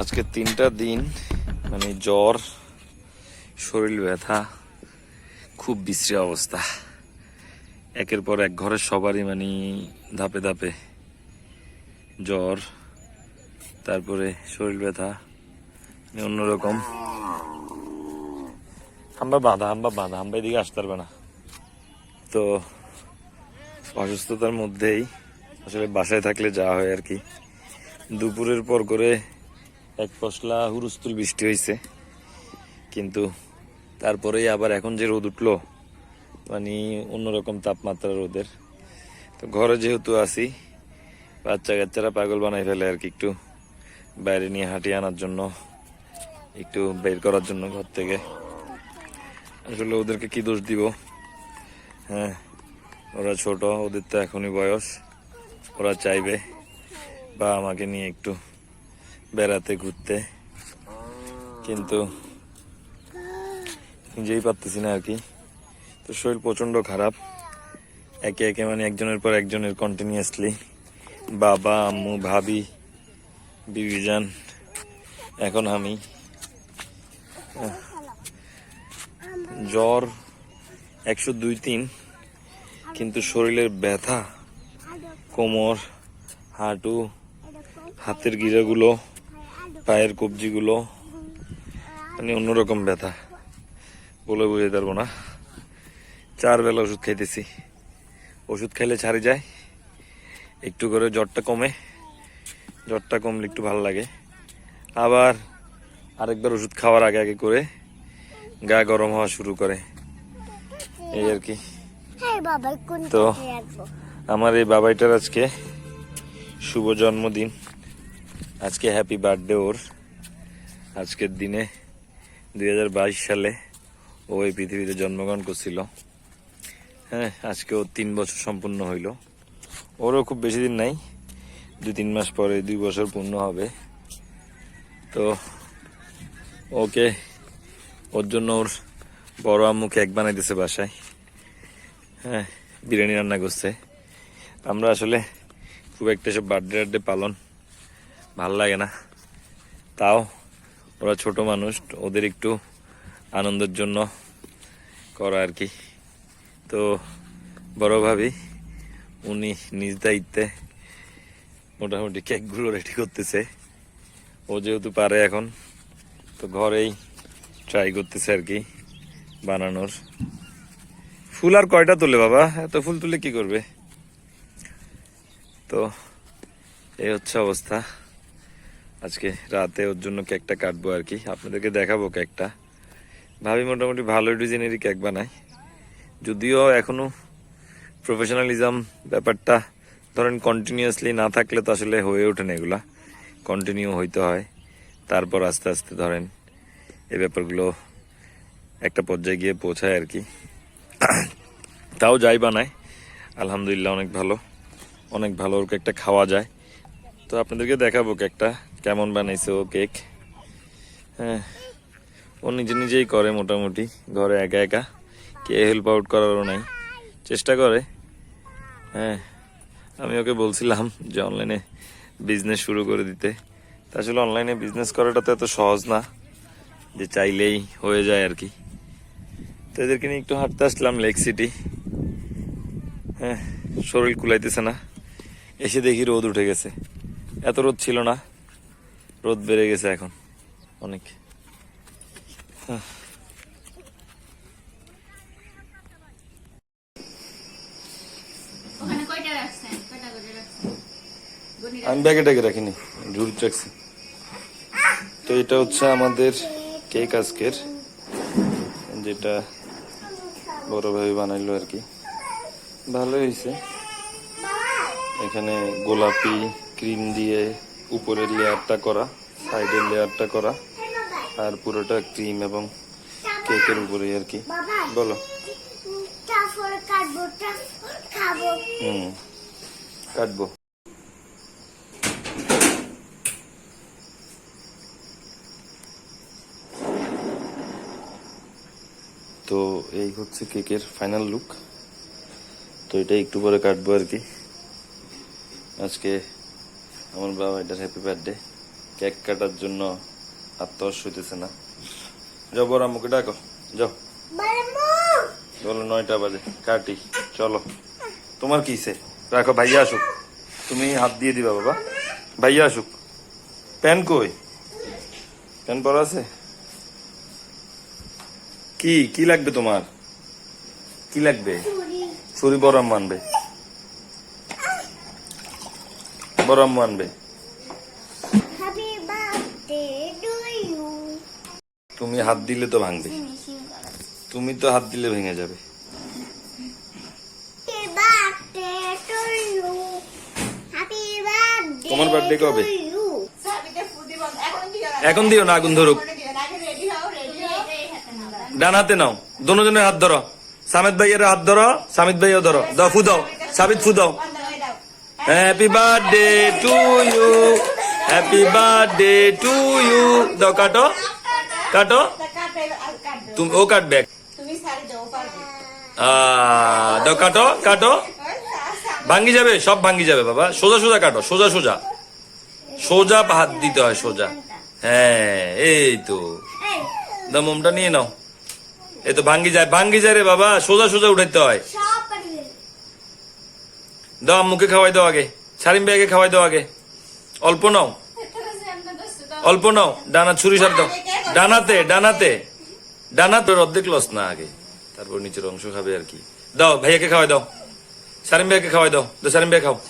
আজকে তিনটা দিন মানে জ্বর, শরীর ব্যথা, খুব বিশ্রী অবস্থা। একের পর এক ঘরের সবারই মানে ধাপে ধাপে জ্বর, তারপরে শরীর ব্যথা মানে অন্যরকম। আমরা বাঁধা, হাম্বা বাঁধা, হাম্বা এদিকে আসতে পারবে না। তো অসুস্থতার মধ্যেই আসলে বাসায় থাকলে যা হয় আর কি। দুপুরের পর করে এক পশলা হুরুস্তুল বৃষ্টি হয়েছে। কিন্তু তারপরেই আবার এখন যে রোদ উঠল মানে অন্যরকম তাপমাত্রা রোদের। তো ঘরে যেহেতু আছি বাচ্চা কাচ্চারা পাগল বানাই ফেলে আর কি একটু বাইরে নিয়ে হাঁটিয়ে আনার জন্য, একটু বের করার জন্য ঘর থেকে। আসলে ওদেরকে কি দোষ দিব? হ্যাঁ ওরা ছোট, ওদের তো এখনই বয়স, ওরা চাইবে। বা আমাকে নিয়ে একটু বেড়াতে, ঘুরতে। কিন্তু নিজেই পারতেছি না আর কি। তো শরীর প্রচণ্ড খারাপ। একে একে মানে একজনের পর একজনের কন্টিনিউয়াসলি বাবা, আম্মু, ভাবি, বিবিজান, এখন আমি। জ্বর একশো দুই তিন, কিন্তু শরীরের ব্যথা, কোমর, হাঁটু হাতের গিরাগুলো পায়ের কবজিগুলো মানে অন্যরকম ব্যথা। বলে বুঝে পারব না। চার বেলা ওষুধ খাইতেছি। ওষুধ খাইলে ছাড়ে যায়। একটু করে জ্বরটা কমে। জ্বরটা কমলে একটু ভালো লাগে। আবার আরেকবার ওষুধ খাওয়ার আগে আগে করে গা গরম হওয়া শুরু করে। এই আর কি। হ্যাঁ তো আমার এই বাবাইটার আজকে শুভ জন্মদিন। আজকে হ্যাপি বার্থডে ওর। আজকের দিনে দু হাজার বাইশ সালে ও এই পৃথিবীতে জন্মগ্রহণ করছিল। হ্যাঁ আজকে ও তিন বছর সম্পূর্ণ হইল। ওরও খুব বেশি দিন নাই, দু তিন মাস পরে দুই বছর পূর্ণ হবে। তো ওকে, ওর জন্য ওর বড় আম্মু কেক বানাইতেছে বাসায়। হ্যাঁ বিরিয়ানি রান্না করছে। আমরা আসলে খুব একটা সব বার্থডে টার্থডে পালন ভালো লাগে না। তাও ওরা ছোট মানুষ ওদের একটু আনন্দের জন্য করা আর কি। তো বড় ভাবি, উনি নিজ দায়িত্বে মোটামুটি কেকগুলো রেডি করতেছে। ও যেহেতু পারে এখন, তো ঘরেই ট্রাই করতেছে আর কি বানানোর। ফুল আর কয়টা তুলে বাবা? এত ফুল তুলে কি করবে? তো এই হচ্ছে অবস্থা। আজকে রাতে ওর জন্য কেকটা কাটবো আর কি। আপনাদেরকে দেখাবো কেকটা। ভাবি মোটামুটি ভালো ডিজাইনেরই কেক বানায়। যদিও এখনও প্রফেশনালিজম ব্যাপারটা ধরেন কন্টিনিউয়াসলি না থাকলে তো আসলে হয়ে ওঠে না এগুলা। কন্টিনিউ হইতে হয়। তারপর আস্তে আস্তে ধরেন এ ব্যাপারগুলো একটা পর্যায়ে গিয়ে পৌঁছায় আর কি। তাও যাই বানায়। আলহামদুলিল্লাহ অনেক ভালো। অনেক ভালো ওর কেকটা খাওয়া যায়। তো আপনাদেরকে দেখাবো কেকটা। কেমন বানাইছে ও কেক? হ্যাঁ ও নিজে নিজেই করে মোটামুটি, ঘরে একা একা, কে হেল্প আউট করারও নাই। চেষ্টা করে। হ্যাঁ আমি ওকে বলছিলাম যে অনলাইনে বিজনেস শুরু করে দিতে। আসলে অনলাইনে বিজনেস করাটা তো এত সহজ না, যে চাইলেই হয়ে যায় আর কি। তো এদেরকে নিয়ে একটু হাঁটতে আসলাম লেক সিটি হ্যাঁ শরীর কুলাইতেছে না। এসে দেখি রোদ উঠে গেছে। এত রোদ ছিল না। রোদ বেড়ে গেছে এখন। অনেক। আমি ব্যাগে ট্যাগে রাখিনি ঝুড়ি রাখছি তো এটা হচ্ছে আমাদের কেক আজকের যেটা বড় ভাই বানাইলো আর কি। ভালোই হয়েছে। এখানে গোলাপি ক্রিম দিয়ে উপরের লেয়ারটা করা সাইডের লেয়ারটা করা আর পুরোটা ক্রিম এবং কেকের উপরে আর কি। বলো। কাটবো হুম কাটবো। তো এই হচ্ছে কেকের ফাইনাল লুক তো এটা একটু পরে কাটবো আর কি। আজকে আমার বাবা এটার হ্যাপি বার্থডে কেক কাটার জন্য আত্মহস হইতেছে না। যাও বড় আম্মুকে ডাকো। যাও। বারমু বলো নয়টা বাজে। কাটি। চলো। তোমার কিসে রাখো ভাইয়া আসুক। তুমি হাত দিয়ে দিবা বাবা। ভাইয়া আসুক। প্যান কই? প্যান পরা আছে? কি? কি লাগবে তোমার? কি লাগবে? চুরি ছুরি বড় আম্মু আনবে বড় আম্মু আনবে তুমি হাত দিলে তো ভাঙবে। তুমি তো হাত দিলে ভেঙে যাবে। তোমার বার্থডে কবে? এখন দিও না। আগুন ধরুক। ডান হাতে নাও। দোনো জনের হাত ধরো। সামিত ভাইয়ের হাত ধরো সামিত ভাইও ধরো। দাও ফু দাও। সাবিত ফু দাও। Happy birthday to you happy birthday to you দাও, কাটো। কাটো। কাটবে কাটবে তুমি ও কাটবে তুমি সারি দাও, কাটো কাটো। ভাঙ্গি যাবে, সব ভাঙ্গি যাবে, বাবা। সোজা সোজা কাটো, সোজা সোজা। সোজা হাত দিতে হয়, সোজা। হ্যাঁ এই তো। দাও, মোমটা নিয়ে নাও। এই তো ভাঙ্গি যায় ভাঙ্গি যায় রে বাবা। সোজা সোজা উঠাইতে হয়। কাটবে দাও আম্মুকে খাওয়াই দাও আগে। সারিম ভাইকে খাওয়াই দাও আগে। অল্প নাও। অল্প নাও। ডানা, ছুরি সার দাও। ডানাতে ডানাতে। ডানাতে অর্ধেক লস না আগে। তারপর নিচের অংশ খাবে আর কি। দাও, ভাইয়াকে খাওয়াই দাও। সারিম ভাইকে খাওয়াই দাও। দাও, সারিম ভাই খাও।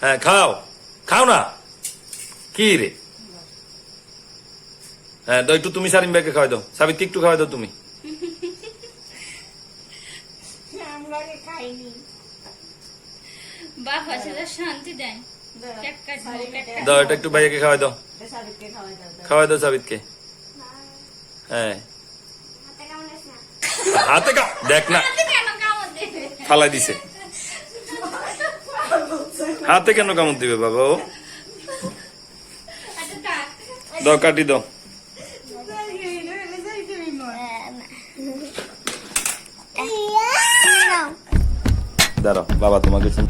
হ্যাঁ খাও। খাও না। কি রে? হ্যাঁ দাও, একটু তুমি সারিম ভাইকে খাওয়াই দাও। সাবিতকে একটু খাওয়াই দাও তুমি। আমরা খাইনি। বাবা সেটা শান্তি দাও। এটা একটু ভাইয়াকে খাওয়াই দাও। খাওয়াই দাও, দাও। সাবিতকে। হ্যাঁ। হাতে না? হাতে কা দেখ না। কেন কামড় ফালাই দিছে। হাতে কেন কামড় দিবে বাবা ও? আচ্ছা দাও কাটি দাও। দাঁড়াও বাবা তোমাকে শুন